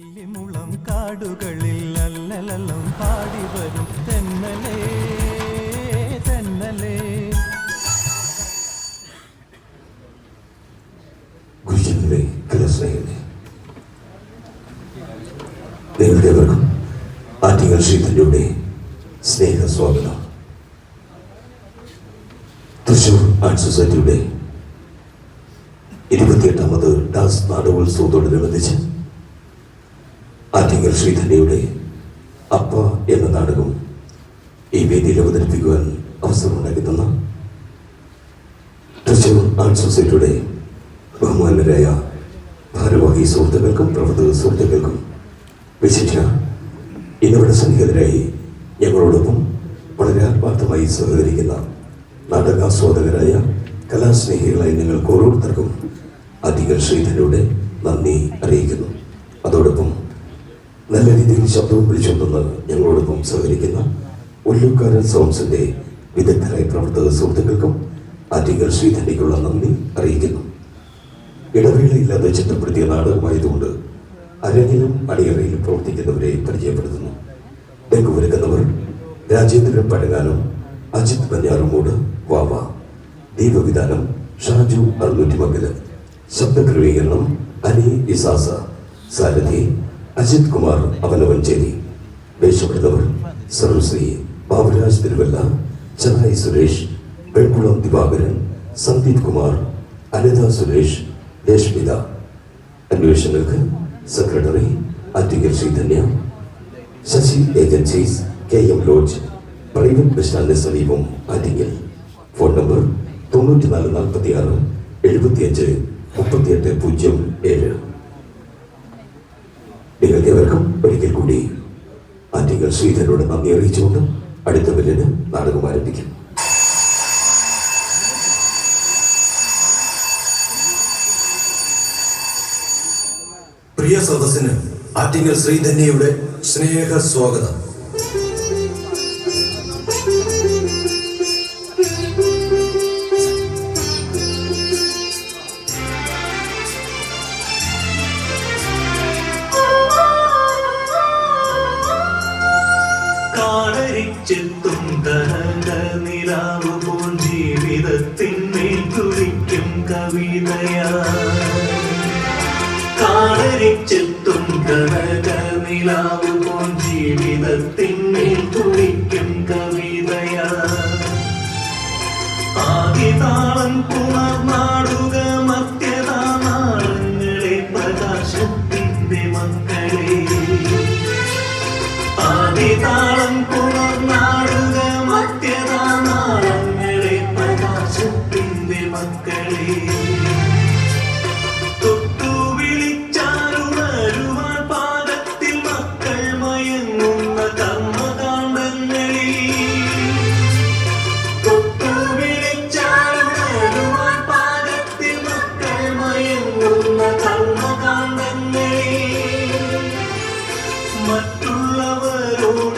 ഇല്ലിമുളം കാടുകളിൽ അല്ലലല്ലം പാടി വരും. തെന്നലേ തെന്നലേ. ഗുരുജനങ്ങളെ കലസ്നേഹികളെ നിങ്ങളുടെവർക്കും ആറ്റിങ്ങൽ ശ്രീധന്യയുടെ സ്നേഹ സ്വാഗതം തൃശൂർ ആർട്ട് സൊസൈറ്റിയുടെ ഇരുപത്തിയെട്ടാമത് ഡാൻസ് നാടകോത്സവത്തോടനുബന്ധിച്ച് ആറ്റിങ്ങൽ ശ്രീധന്യയുടെ അപ്പ എന്ന നാടകം ഈ വേദിയിൽ അവതരിപ്പിക്കുവാൻ അവസരം തന്ന തൃശൂർ ആർട്ട് സൊസൈറ്റിയുടെ ബഹുമാനരായ ഭാരവാഹി സുഹൃത്തുക്കൾക്കും പ്രവർത്തക സുഹൃത്തുക്കൾക്കും വിശിഷ്ട ഇന്നിവിടെ സന്നിഹിതരായി ഞങ്ങളോടൊപ്പം വളരെ ആത്മാർത്ഥമായി സഹകരിക്കുന്ന നാടകാസ്വാദകരായ കലാസ്നേഹികളായ നിങ്ങൾക്ക് ഓരോരുത്തർക്കും അധികം ശ്രീധരയുടെ നന്ദി അറിയിക്കുന്നു. അതോടൊപ്പം നല്ല രീതിയിൽ ശബ്ദവും വിളിച്ചുകൊണ്ടെന്ന് ഞങ്ങളോടൊപ്പം സഹകരിക്കുന്ന ഒല്ലുക്കാരൻ സൗണ്ട്സിന്റെ വിദഗ്ധരായ പ്രവർത്തക സുഹൃത്തുക്കൾക്കും ആറ്റിങ്ങൽ ശ്രീധന്യക്കുള്ള നന്ദി അറിയിക്കുന്നു. ഇടവേളയില്ലാതെ ചിട്ടപ്പെടുത്തിയ നാടകമായതുകൊണ്ട് അരങ്ങിലും അടിയറയിലും പ്രവർത്തിക്കുന്നവരെ പരിചയപ്പെടുത്തുന്നു. ഡെങ്കുവരുക്കുന്നവർ രാജേന്ദ്രൻ പഴങ്ങാനും അജിത് പഞ്ഞാറുമൂട് വാവ ദീപവിധാനം ഷാജു അറുന്നൂറ്റിമംഗലം ശബ്ദക്രമീകരണം അനി ഇസാസ സാരഥി അജിത് കുമാർ അവനവഞ്ചേരി. വേഷപ്പെടുന്നവർ സർവശ്രീ ബാബുരാജ് തിരുവല്ല ചെന്നായി Suresh Venkulam Divakaran Sandeep Kumar Anitha Suresh Reshmitha അന്വേഷണങ്ങൾക്ക് secretary Attingal Sreedhanya Sasi agencies K M lodge private bus സ്റ്റാൻഡിന് സമീപം ആറ്റിങ്ങൽ ഫോൺ നമ്പർ തൊണ്ണൂറ്റിനാല് നാൽപ്പത്തി ആറ് എഴുപത്തിയഞ്ച് മുപ്പത്തിയെട്ട് പൂജ്യം ഏഴ്. നിങ്ങൾക്കേവർക്കും ഒരിക്കൽ കൂടി ആറ്റിങ്ങൽ ശ്രീധരനോട് നന്ദി അറിയിച്ചുകൊണ്ട് അടുത്ത ബില്ലിന് നാടകം ആരംഭിക്കും. പ്രിയ സദസ്സിന് ആറ്റിങ്ങൽ ശ്രീധന്യയുടെ സ്നേഹ സ്വാഗതം കവിതയാ കാടരിച്ചെത്തും കനക നിലാവ് പോൽ ജീവിതത്തിന്മേൽ കുറിക്കും കവിതയാ ആദിതാളം പുണർനാടുക മത്യതാ നാളങ്ങളെ പ്രകാശത്തിന്റെ മക്കളെ ആദിതാളം പുണർനാടുക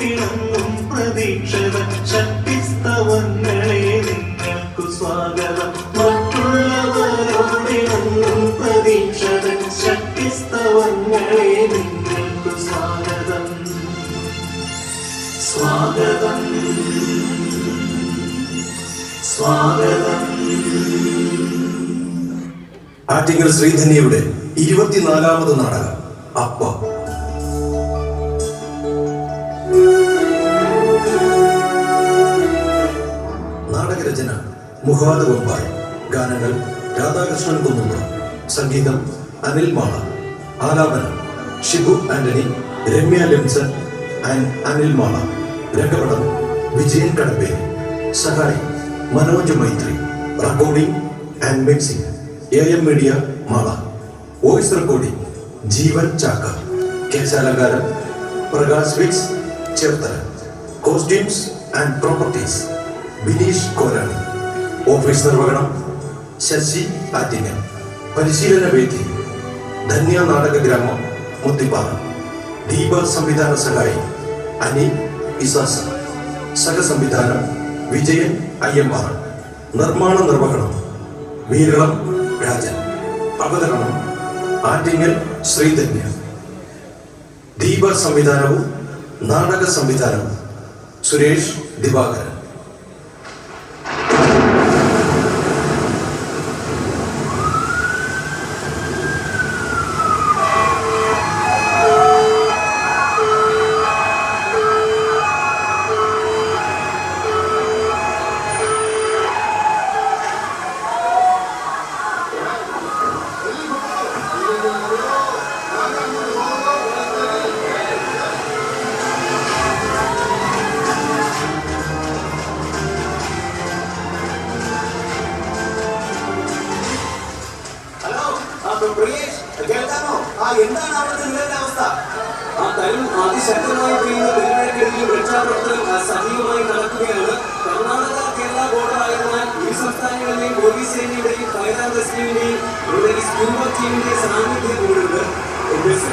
മറ്റുള്ളവരോടിണങ്ങും പ്രതീക്ഷത ശക്തിസ്തവങ്ങളെ നിങ്ങൾക്കു സ്വാഗതം. മറ്റുള്ളവരോടിണങ്ങും പ്രതീക്ഷത ശക്തിസ്തവങ്ങളെ നിങ്ങൾക്കു സ്വാഗതം. സ്വാഗതം. സ്വാഗതം. ആറ്റിങ്ങൽ ശ്രീധന്യയുടെ ഇരുപത്തിനാലാമത് നാടകം അപ്പ. നാടകരചന മുഹാദ് വമ്പായി ഗാനങ്ങൾ രാധാകൃഷ്ണൻ കുന്നുമ്പ സംഗീതം അനിൽ മാള ആലാപനം ഷിബു ആന്റണി രമ്യ ലിംസൺ ആൻഡ് അനിൽ മാള രംഗപടം വിജയൻ കടപ്പേരി സഹായി Manoj Maithri recording and mixing A M media Mala voice recording Jeevan Chakka കേശാലങ്കാരം Prakash Vicks Cherthala costumes and properties. Bineesh Korani office നിർവഹണം ശശി ആറ്റിങ്ങൽ പരിശീലന വേദി ധന്യ നാടക ഗ്രാമം മുത്തിപ്പാറ. ദീപ സംവിധാന സഹായി അനി ഇസാസ സഹസംവിധാനം വിജയൻ അയ്യമ്മാർ നിർമ്മാണ നിർവഹണം വീരളം രാജൻ. അവതരണം ആറ്റിങ്ങൽ ശ്രീധന്യ. ദീപ സംവിധാനവും നാടക സംവിധാനവും സുരേഷ് ദിവാകരൻ. തരും അതിശക്തമായി പെയ്യുന്ന പെരുമഴക്കെതിരെ രക്ഷാപ്രവർത്തനം സജീവമായി നടക്കുകയാണ്. കർണാടക കേരള ബോർഡർ ആയതിനാൽ ഈ സംസ്ഥാനങ്ങളിലെയും പോലീസ് സേനയുടെയും ഫയർ ആൻഡ് റെസ്ക്യൂവിന്റെയും സ്ക്യൂബ ടീമിന്റെ സാന്നിധ്യം കൂടുന്നുണ്ട് ബസ്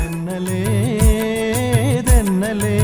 ఎన్నలే ఎన్నలేదెన్నలే